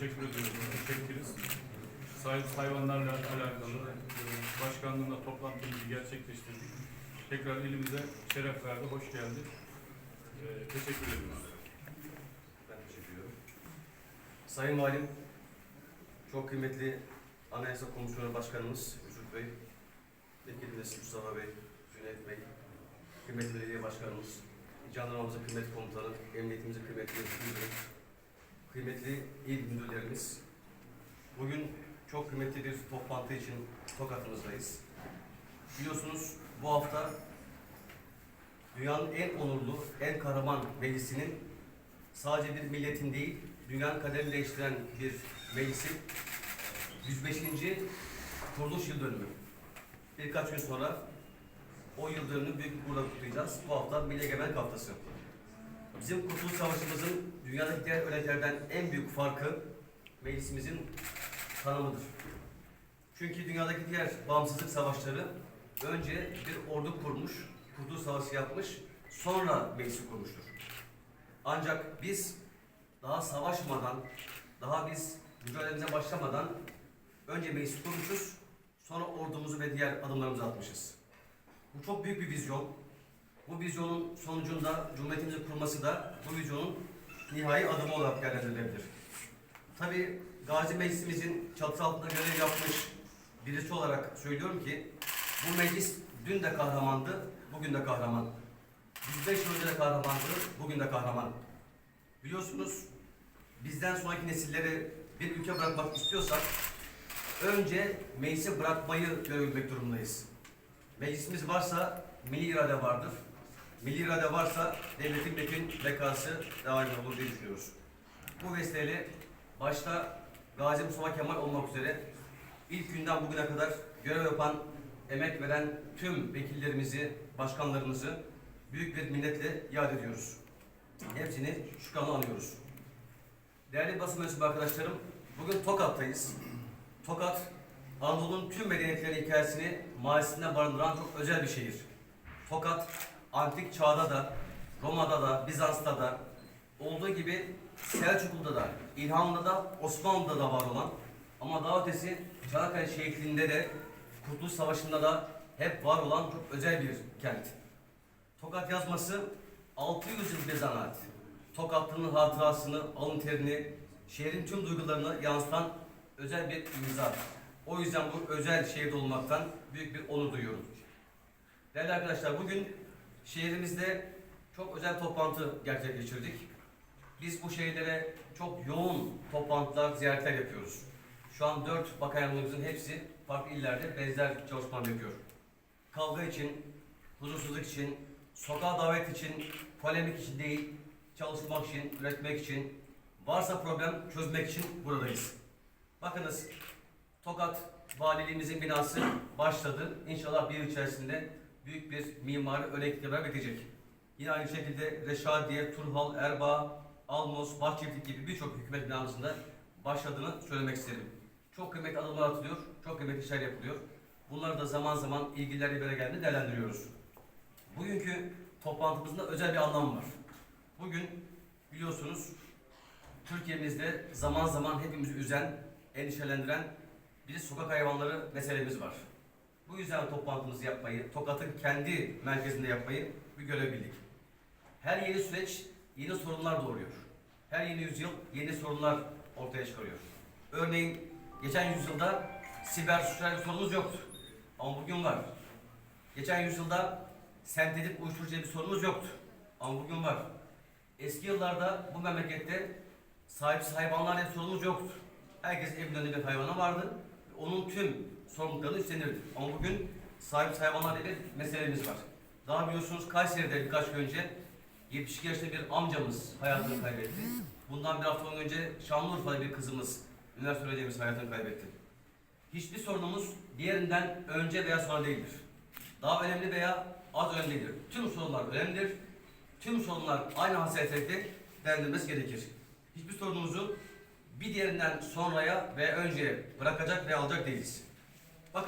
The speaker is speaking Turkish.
teşekkür ediyoruz. Teşekkürüz. Sahip hayvanlarla alakalı başkanlığında toplantımızı gerçekleştirdik. Tekrar ilimize şeref verdi. Hoş geldi. E, teşekkür ediyoruz. Ben teşekkür ediyorum. Sayın Valim, çok kıymetli Anayasa Komisyonu Başkanımız Yusuf Bey, Vekilimiz Mustafa Bey, Cüneyt Bey, kıymetli belediye başkanımız, jandarmamızın kıymetli komutanı, emniyetimizin kıymetli müdürü, kıymetli il müdürlerimiz. Bugün çok kıymetli bir toplantı için Tokat'ımızdayız. Biliyorsunuz bu hafta dünyanın en onurlu, en kahraman meclisinin sadece bir milletin değil, dünyanın kaderini değiştiren bir meclisin 105. kuruluş yıl dönümü. Birkaç gün sonra o yıl dönümünü büyük burada kutlayacağız. Bu hafta Milli Egemenlik Haftası. Bizim Kurtuluş Savaşımızın dünyadaki diğer örneklerden en büyük farkı meclisimizin tanımıdır. Çünkü dünyadaki diğer bağımsızlık savaşları önce bir ordu kurmuş, Kurtuluş Savaşı yapmış, sonra meclisi kurmuştur. Ancak biz daha savaşmadan, daha biz mücadelemize başlamadan önce meclis kurmuşuz, sonra ordumuzu ve diğer adımlarımızı atmışız. Bu çok büyük bir vizyon. Bu vizyonun sonucunda Cumhuriyetimizin kurması da bu vizyonun nihai adımı olarak değerlendirilebilir. Tabii Gazi Meclisimizin çatısı altında görev yapmış birisi olarak söylüyorum ki bu meclis dün de kahramandı, bugün de kahraman. 105 yıl önce de kahramandı, bugün de kahraman. Biliyorsunuz bizden sonraki nesillere bir ülke bırakmak istiyorsak önce meclisi bırakmayı görebilmek durumundayız. Meclisimiz varsa milli irade vardır. Milli irade varsa devletin bütün bekası devam olur diye düşünüyoruz. Bu vesileyle başta Gazi Mustafa Kemal olmak üzere ilk günden bugüne kadar görev yapan, emek veren tüm vekillerimizi, başkanlarımızı büyük bir minnetle yad ediyoruz. Hepsini şükranla anıyoruz. Değerli basın mensubu arkadaşlarım, bugün Tokat'tayız. Tokat, Anadolu'nun tüm medeniyetlerin hikayesini mahallesinde barındıran çok özel bir şehir. Tokat, antik çağda da, Roma'da da, Bizans'ta da, olduğu gibi Selçuklu'da da, İlhanlı'da da, Osmanlı'da da var olan ama daha ötesi Çanakkale şehitliğinde de, Kurtuluş Savaşı'nda da hep var olan çok özel bir kent. Tokat yazması 600 yıl bir zanaat. Tokatlı'nın hatırasını, alın terini, şehrin tüm duygularını yansıtan özel bir imza. O yüzden bu özel şehirde olmaktan büyük bir onur duyuyorum. Değerli arkadaşlar bugün şehrimizde çok özel toplantı gerçekleştirdik. Biz bu şehirlere çok yoğun toplantılar, ziyaretler yapıyoruz. Şu an dört bakanlığımızın hepsi farklı illerde benzer çalışmalar yapıyor. Kavga için, huzursuzluk için, sokağa davet için, polemik için değil, çalışmak için, üretmek için, varsa problem çözmek için buradayız. Bakınız, Tokat Valiliğimizin binası başladı. İnşallah bir yıl içerisinde büyük bir mimari örneklikle bitecek. Yine aynı şekilde Reşadiye, Turhal, Erbaa, Almos, Bahçelik gibi birçok hükümet binasında başladığını söylemek isterim. Çok kıymetli adımlar atılıyor, çok kıymetli işler yapılıyor. Bunları da zaman zaman ilgililerle araya geldiğinde değerlendiriyoruz. Bugünkü toplantımızda özel bir anlam var. Bugün biliyorsunuz Türkiye'mizde zaman zaman hepimizi üzen, endişelendiren bir sokak hayvanları meselemiz var. Bu yüzden toplantımızı yapmayı, Tokat'ın kendi merkezinde yapmayı bir görev bildik. Her yeni süreç yeni sorunlar doğuruyor. Her yeni yüzyıl yeni sorunlar ortaya çıkarıyor. Örneğin geçen yüzyılda siber suçlar sorunumuz yoktu. Ama bugün var. Geçen yüzyılda sentetik uyuşturucu bir sorunumuz yoktu. Ama bugün var. Eski yıllarda bu memlekette sahipsiz hayvanlar diye sorunumuz yoktu. Herkes önünde bir hayvanı vardı. Onun tüm sorumluluklarını üstlenirdi. Ama bugün sahipsiz hayvanlar diye bir meselemiz var. Daha biliyorsunuz Kayseri'de birkaç gün önce 72 yaşında bir amcamız hayatını kaybetti. Bundan bir hafta önce Şanlıurfa'da bir kızımız, üniversite öğrencimiz hayatını kaybetti. Hiçbir sorunumuz diğerinden önce veya sonra değildir. Daha önemli veya az önemlidir. Tüm sorunlar önemlidir. Tüm sorunlar aynı hassasiyette değerlendirilmesi gerekir. Hiçbir sorunumuzu bir diğerinden sonraya ve önce bırakacak ve alacak değiliz.